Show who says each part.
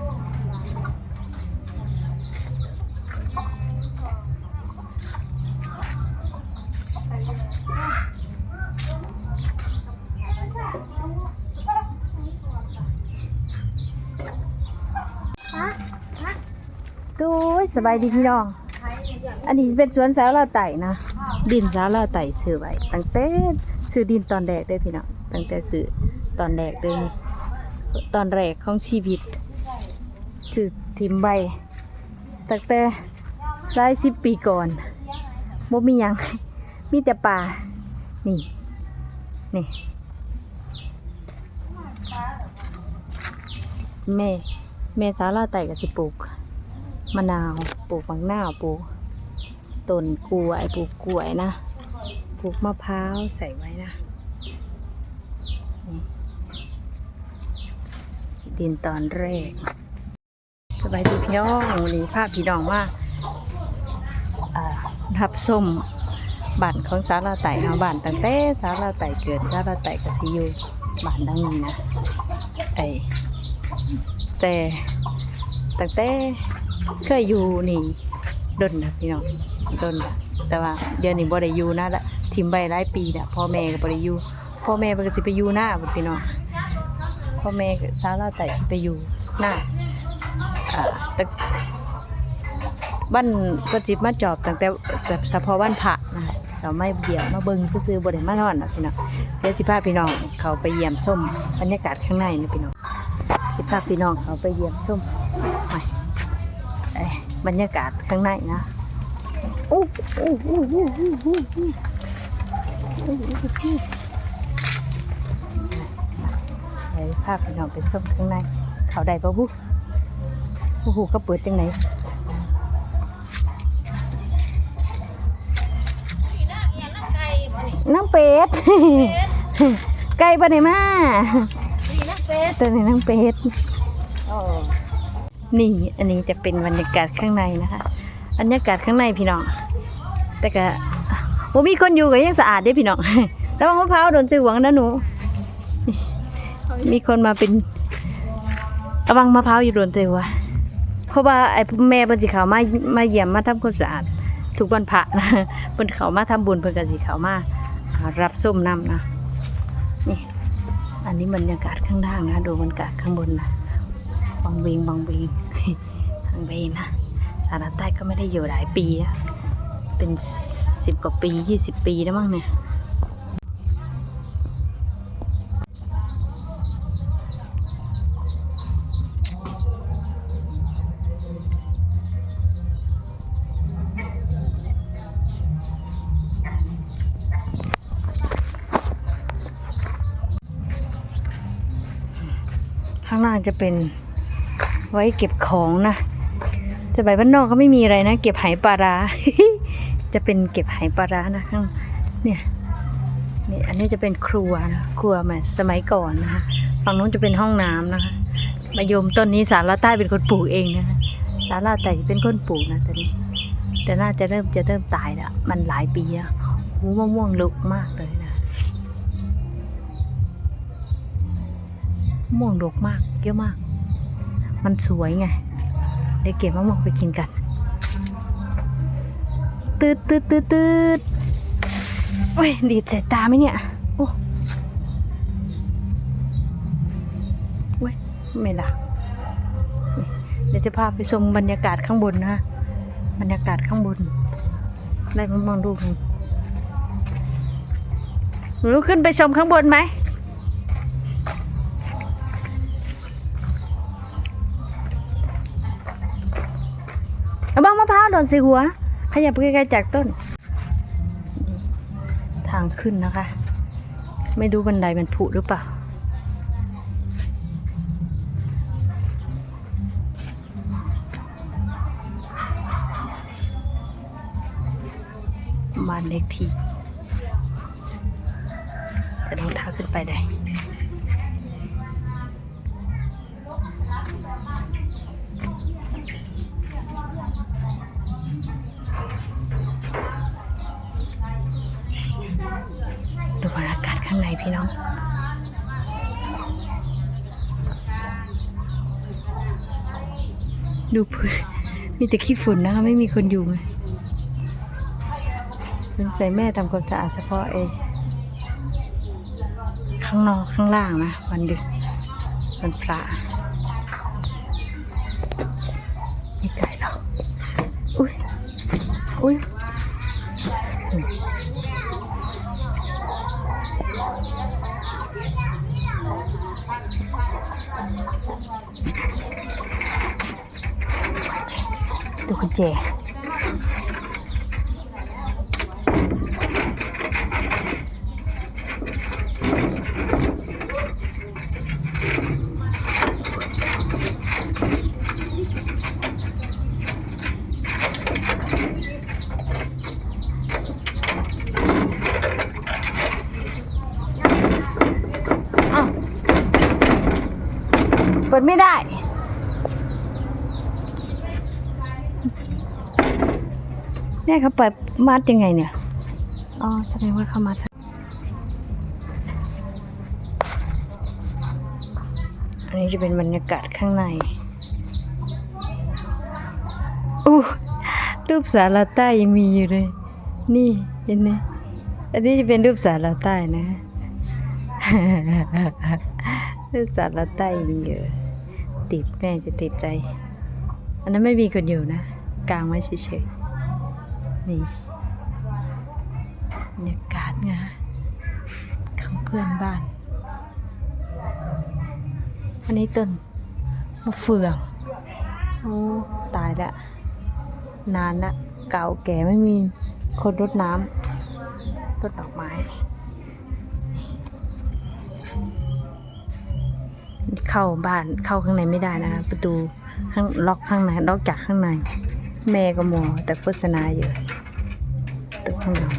Speaker 1: ตู้สบายดีพี่น้อง อันนี้เป็นสวนสาวลาไต่นะ ดินสาวลาไต่ซื้อไว้ตั้งแต่ซื้อดินตอนแรกเด้พี่น้อง ตั้งแต่ซื้อตอนแรกเด้ตอนแรกของชีวิต ซื้อทิมใบตั้งแต่หลายสิบปีก่อนบ่มีหยังมีแต่ป่านี่ นี่แม่แม่สาลาไต่ก็สิปลูกมะนาวปลูกมะนาปลูกต้นกล้วยปลูกกล้วยนะปลูกมะพร้าวใส่ไว้นะนดินตอนแรก สบายดีพี่น้องวันนี้ภาพพี่น้องว่ารับส้มบ้านของสาลาไต่เนาบ้านตั้งแต่สาลาไต่เกิดสาลาไต่ก็สิอยู่บ้านดังนี้นะไอแต่ตั้งแต่เคยอยู่นี่ดนนะพี่น้องดนแต่ว่าเดี๋ยวนี้บ่ได้อยู่นะละทิมใบหลายปีนะพ่อแม่ก็บ่ได้อยู่พ่อแม่เพิ่นก็สิไปอยู่หน้าพี่น้องพ่อแม่สาลาไต่สิไปอยู่หน้า อ่าแต่บ้านก็สิบมาจอบตั้งแต่แบบเฉพาะวันพระนะเราไม่เดี่ยวมาเบิ่งซื่อๆบ่ได้มานอนนะพี่น้องเดี๋ยวสิพาพี่น้องเขาไปเยี่ยมส้มบรรยากาศข้างในนะพี่น้องสิพาพี่น้องเขาไปเยี่ยมส้มไปบรรยากาศข้างในนะโอ้โอ้โอ้โอ้โอ้โอ้โอ้เดี๋ยวพาพี่น้องไปส้มข้างในเขาได้ปะบุ โอ้โหก็เปิดจังไหนน้ำเป็ด ไก่ปะไหนมาตัวนี้น้ำเป็ดนี่อันนี้จะเป็นบรรยากาศข้างในนะคะบรรยากาศข้างในพี่น้อง แต่ก็บ่มีคนอยู่ก็ยังสะอาดได้พี่น้องระวังมะพร้าวโดนใส่หวงนะหนูนี่มีคนมาเป็นระวังมะพร้าวอยู่โดนใส่หัว เพราะว่าไอ้แม่เพิ่นสิเขามามาเยี่ยมมาทำความสะอาดทุกวันพระนะเพิ่นเขามาทำบุญเพิ่นก็สิเขามารับส้มน้ำนะนี่อันนี้บรรยากาศข้างล่างนะดูบรรยากาศข้างบนนะบางเวงบางเวงบางเวงนะสารใต้ก็ไม่ได้อยู่หลายปีอะเป็นสิบกว่าปียี่สิบปีแล้วมั้งเนี่ย ข้างล่างจะเป็นไว้เก็บของนะ จะไปบ้านนอกก็ไม่มีอะไรนะ เก็บไหปลาร้า จะเป็นเก็บไหปลาร้านะข้างเนี่ยนี่อันนี้จะเป็นครัวนะครัวมาสมัยก่อนนะคะฝั่งนู้นจะเป็นห้องน้ำนะคะมะยมต้นนี้สาราใต้เป็นคนปลูกเองนะคะสาราแต่เป็นคนปลูกนะตอนนี้ แต่น่าจะเริ่มจะเริ่มตายแล้วมันหลายปีแล้วหูมะม่วงลุกมากเลย ม่วงดกมาก เยอะมาก มันสวยไง เดี๋ยวเก็บมะม่วงไปกินกัน ตืดตืดตืดตืดโอ้ย ดีดใส่ตาไหมเนี่ย โอ้เว้ย ไม่ละเดี๋ยวจะพาไปชมบรรยากาศข้างบนนะ บรรยากาศข้างบนไล่มามองดูหนูหนูขึ้นไปชมข้างบนไหม นส่หัว ขยับไปใกล้ๆจากต้น ทางขึ้นนะคะ ไม่รู้บันไดมันผุหรือเปล่าบ้านเล็กที่แต่รองเท้าขึ้นไปได้ ดูบรรยากาศข้างในพี่น้องดูพื้นมีแต่ขี้ฝุ่นนะคะ ไม่มีคนอยู่ไงสงสัยแม่ทำความสะอาดเฉพาะเองข้างนอกข้างล่างนะ วันดึกวันพระไม่ไกลหรอก อุ้ย อุ้ยอืมดูคุณเจ ดไม่ได้ เนี่ยเขาเปิดมัดยังไงเนี่ย อ๋อ แสดงว่าเขามัดอันนี้จะเป็นบรรยากาศข้างใน อู้รูปสาราใต้ยังมีอยู่เลย นี่เห็นไหมอันนี้จะเป็นรูปสาราใต้นะรูปสาราใต้ยังอยู่ ติดแม่จะติดใจ อันนั้นไม่มีคนอยู่นะ กลางไว้เฉยๆ นี่บรรยากาศนะของเพื่อนบ้าน อันนี้ต้นมะเฟือง โอ้ ตายละ นานละ เก่าแก่ไม่มีคนรดน้ำต้นดอกไม้ เข้าบ้านเข้าข้างในไม่ได้นะคะประตูข้างล็อกข้างในล็อกจากข้างใน แม่ก็มัวแต่โฆษณาเยอะตึกข้างหลัง